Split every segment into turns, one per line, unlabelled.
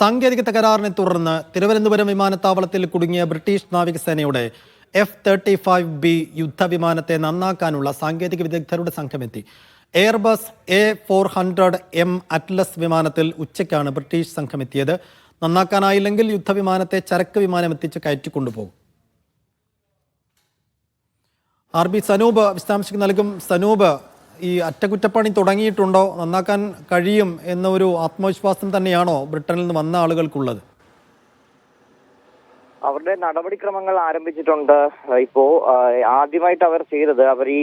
സാങ്കേതിക തകരാറിനെ തുടർന്ന് തിരുവനന്തപുരം വിമാനത്താവളത്തിൽ കുടുങ്ങിയ ബ്രിട്ടീഷ് നാവികസേനയുടെ എഫ് തേർട്ടി ഫൈവ് ബി യുദ്ധവിമാനത്തെ നന്നാക്കാനുള്ള സാങ്കേതിക വിദഗ്ധരുടെ സംഘമെത്തി. Airbus A four hundred M Atlas വിമാനത്തിൽ ഉച്ചയ്ക്കാണ് ബ്രിട്ടീഷ് സംഘമെത്തിയത്. നന്നാക്കാനായില്ലെങ്കിൽ യുദ്ധവിമാനത്തെ ചരക്ക് വിമാനം എത്തിച്ച് കയറ്റിക്കൊണ്ടുപോകും. ആർ ബി സനൂപ് വിശദാംശങ്ങൾ നൽകും. സനൂപ് ഈ അറ്റകുറ്റപ്പണി തുടങ്ങിയിട്ടുണ്ടോ? നന്നാക്കാൻ കഴിയും എന്ന ഒരു ആത്മവിശ്വാസം തന്നെയാണോ ബ്രിട്ടനിൽ നിന്ന് വന്ന ആളുകൾക്കുള്ളത്?
അവരുടെ നടപടിക്രമങ്ങൾ ആരംഭിച്ചിട്ടുണ്ട്. ഇപ്പോ ആദ്യമായിട്ട് അവർ ചെയ്തത് അവർ ഈ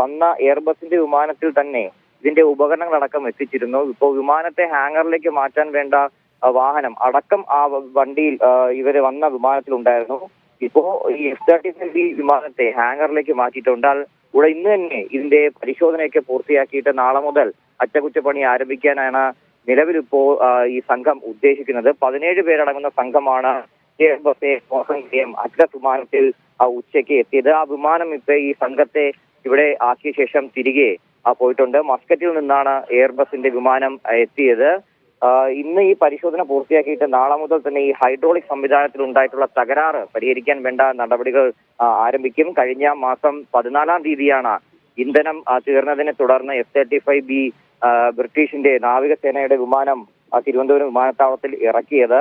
വന്ന എയർബസിന്റെ വിമാനത്തിൽ തന്നെ ഇതിന്റെ ഉപകരണങ്ങളടക്കം എത്തിച്ചിരുന്നു. ഇപ്പോ വിമാനത്തെ ഹാങ്ങറിലേക്ക് മാറ്റാൻ വേണ്ട വാഹനം അടക്കം ആ വണ്ടിയിൽ ഇവർ വന്ന വിമാനത്തിലുണ്ടായിരുന്നു. ഇപ്പോ ഈ എഫ് തേർട്ടി സെവൻ വിമാനത്തെ ഹാങ്ങറിലേക്ക് മാറ്റിയിട്ടുണ്ട്. ആൾ ഇവിടെ ഇന്ന് തന്നെ ഇതിന്റെ പരിശോധനയൊക്കെ പൂർത്തിയാക്കിയിട്ട് നാളെ മുതൽ അറ്റകുറ്റപ്പണി ആരംഭിക്കാനാണ് നിലവിലിപ്പോ ഈ സംഘം ഉദ്ദേശിക്കുന്നത്. പതിനേഴ് പേരടങ്ങുന്ന സംഘമാണ് അറ്റ വിമാനത്തിൽ ആ ഉച്ചയ്ക്ക് എത്തിയത്. ആ വിമാനം ഇപ്പൊ ഈ സംഘത്തെ ഇവിടെ ആക്കിയ ശേഷം തിരികെ പോയിട്ടുണ്ട്. മസ്കറ്റിൽ നിന്നാണ് എയർബസിന്റെ വിമാനം എത്തിയത്. ഇന്ന് ഈ പരിശോധന പൂർത്തിയാക്കിയിട്ട് നാളെ മുതൽ തന്നെ ഈ ഹൈഡ്രോളിക് സംവിധാനത്തിൽ ഉണ്ടായിട്ടുള്ള തകരാറ് പരിഹരിക്കാൻ വേണ്ട നടപടികൾ ആരംഭിക്കും. കഴിഞ്ഞ മാസം പതിനാലാം തീയതിയാണ് ഇന്ധനം തീർന്നതിനെ തുടർന്ന് എഫ് തേർട്ടി ഫൈവ് ബി ബ്രിട്ടീഷിന്റെ നാവികസേനയുടെ വിമാനം തിരുവനന്തപുരം വിമാനത്താവളത്തിൽ ഇറക്കിയത്.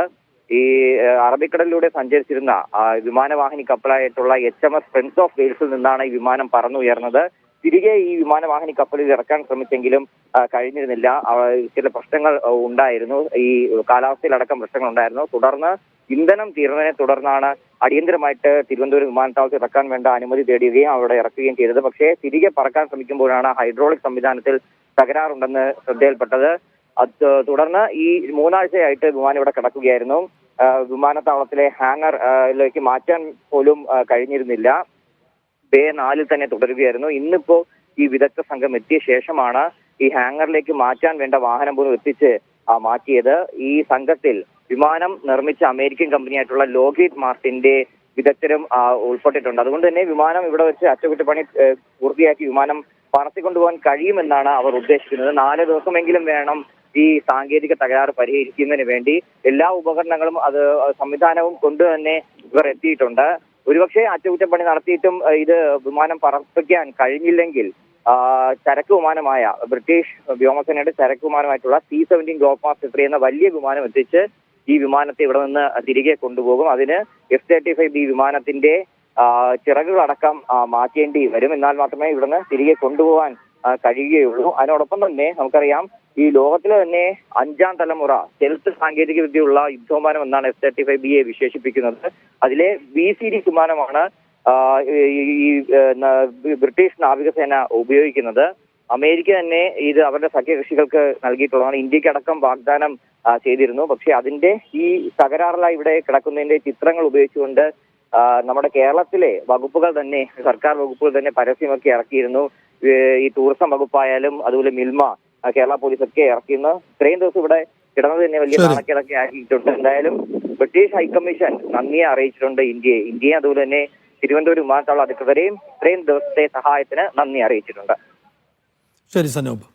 ഈ അറബിക്കടലിലൂടെ സഞ്ചരിച്ചിരുന്ന വിമാനവാഹിനി കപ്പലായിട്ടുള്ള H M S prince of വെയിൽസിൽ നിന്നാണ് ഈ വിമാനം പറന്നുയർന്നത്. തിരികെ ഈ വിമാനവാഹിനി കപ്പലിൽ ഇറക്കാൻ ശ്രമിച്ചെങ്കിലും കഴിഞ്ഞിരുന്നില്ല. ചില പ്രശ്നങ്ങൾ ഉണ്ടായിരുന്നു. ഈ കാലാവസ്ഥയിലടക്കം പ്രശ്നങ്ങൾ ഉണ്ടായിരുന്നു തുടർന്ന് ഇന്ധനം തീർന്നതിനെ തുടർന്നാണ് അടിയന്തരമായിട്ട് തിരുവനന്തപുരം വിമാനത്താവളത്തിൽ ഇറക്കാൻ വേണ്ട അനുമതി തേടുകയും അവിടെ ഇറക്കുകയും ചെയ്തത്. പക്ഷേ തിരികെ പറക്കാൻ ശ്രമിക്കുമ്പോഴാണ് ഹൈഡ്രോളിക് സംവിധാനത്തിൽ തകരാറുണ്ടെന്ന് ശ്രദ്ധയിൽപ്പെട്ടത്. തുടർന്ന് ഈ മൂന്നാഴ്ചയായിട്ട് വിമാനം ഇവിടെ കിടക്കുകയായിരുന്നു. വിമാനത്താവളത്തിലെ ഹാങ്ങറിലേക്ക് മാറ്റാൻ പോലും കഴിഞ്ഞിരുന്നില്ല. ബേ നാലിൽ തന്നെ തുടരുകയായിരുന്നു. ഇന്നിപ്പോ ഈ വിദഗ്ധ സംഘം എത്തിയ ശേഷമാണ് ഈ ഹാങ്ങറിലേക്ക് മാറ്റാൻ വേണ്ട വാഹനം പോലും എത്തിച്ച് മാറ്റിയത്. ഈ സംഘത്തിൽ വിമാനം നിർമ്മിച്ച അമേരിക്കൻ കമ്പനിയായിട്ടുള്ള ലോഗീറ്റ് മാർട്ടിന്റെ വിദഗ്ധരും ഉൾപ്പെട്ടിട്ടുണ്ട്. അതുകൊണ്ട് തന്നെ വിമാനം ഇവിടെ വെച്ച് അറ്റകുറ്റപ്പണി പൂർത്തിയാക്കി വിമാനം പറത്തിക്കൊണ്ടുപോകാൻ കഴിയുമെന്നാണ് അവർ ഉദ്ദേശിക്കുന്നത്. നാല് ദിവസമെങ്കിലും വേണം ഈ സാങ്കേതിക തകരാറ് പരിഹരിക്കുന്നതിന് വേണ്ടി. എല്ലാ ഉപകരണങ്ങളും അത് സംവിധാനവും കൊണ്ടുതന്നെ ഇവർ എത്തിയിട്ടുണ്ട്. ഒരുപക്ഷെ അറ്റകുറ്റപ്പണി നടത്തിയിട്ടും ഇത് വിമാനം പറപ്പിക്കാൻ കഴിഞ്ഞില്ലെങ്കിൽ ചരക്ക് വിമാനമായ ബ്രിട്ടീഷ് വ്യോമസേനയുടെ ചരക്ക് വിമാനമായിട്ടുള്ള സി സെവന്റീൻ ഗ്ലോബ് ത്രീ എന്ന വലിയ വിമാനം എത്തിച്ച് ഈ വിമാനത്തെ ഇവിടെ നിന്ന് തിരികെ കൊണ്ടുപോകും. അതിന് എഫ് തേർട്ടി ഫൈവ് ബി വിമാനത്തിന്റെ ചിറകുകളടക്കം മാറ്റേണ്ടി വരും. എന്നാൽ മാത്രമേ ഇവിടുന്ന് തിരികെ കൊണ്ടുപോകാൻ കഴിയുകയുള്ളൂ. അതിനോടൊപ്പം തന്നെ നമുക്കറിയാം ഈ ലോകത്തിലെ തന്നെ അഞ്ചാം തലമുറ stealth സാങ്കേതിക വിദ്യയുള്ള യുദ്ധവിമാനം എന്നാണ് എഫ് തേർട്ടി ഫൈവ് ബി എ വിശേഷിപ്പിക്കുന്നത്. അതിലെ ബി സി ഡി വിമാനമാണ് ഈ ബ്രിട്ടീഷ് നാവികസേന ഉപയോഗിക്കുന്നത്. അമേരിക്ക തന്നെ ഇത് അവരുടെ സഖ്യകക്ഷികൾക്ക് നൽകിയിട്ടുള്ളതാണ്. ഇന്ത്യക്കടക്കം വാഗ്ദാനം ചെയ്തിരുന്നു. പക്ഷെ അതിന്റെ ഈ തകരാറിലായി ഇവിടെ കിടക്കുന്നതിന്റെ ചിത്രങ്ങൾ ഉപയോഗിച്ചുകൊണ്ട് നമ്മുടെ കേരളത്തിലെ വകുപ്പുകൾ തന്നെ സർക്കാർ വകുപ്പുകൾ തന്നെ പരസ്യമൊക്കെ ഇറക്കിയിരുന്നു. ഈ ടൂറിസം വകുപ്പായാലും അതുപോലെ മിൽമ കേരള പോലീസ് ഒക്കെ ഇറക്കിയിരുന്നു ഇത്രയും ദിവസം ഇവിടെ കിടന്നത് തന്നെ വലിയ. നാണക്കേടൊക്കെ ആക്കിയിട്ടുണ്ട്. എന്തായാലും ബ്രിട്ടീഷ് ഹൈക്കമ്മീഷൻ നന്ദിയെ അറിയിച്ചിട്ടുണ്ട് ഇന്ത്യയെ. ഇന്ത്യയെ അതുപോലെ തന്നെ തിരുവനന്തപുരം വിമാനത്താവള അധികൃതരെയും ഇത്രയും ദിവസത്തെ സഹായത്തിന് നന്ദി അറിയിച്ചിട്ടുണ്ട്.
ശരി സനൂപ്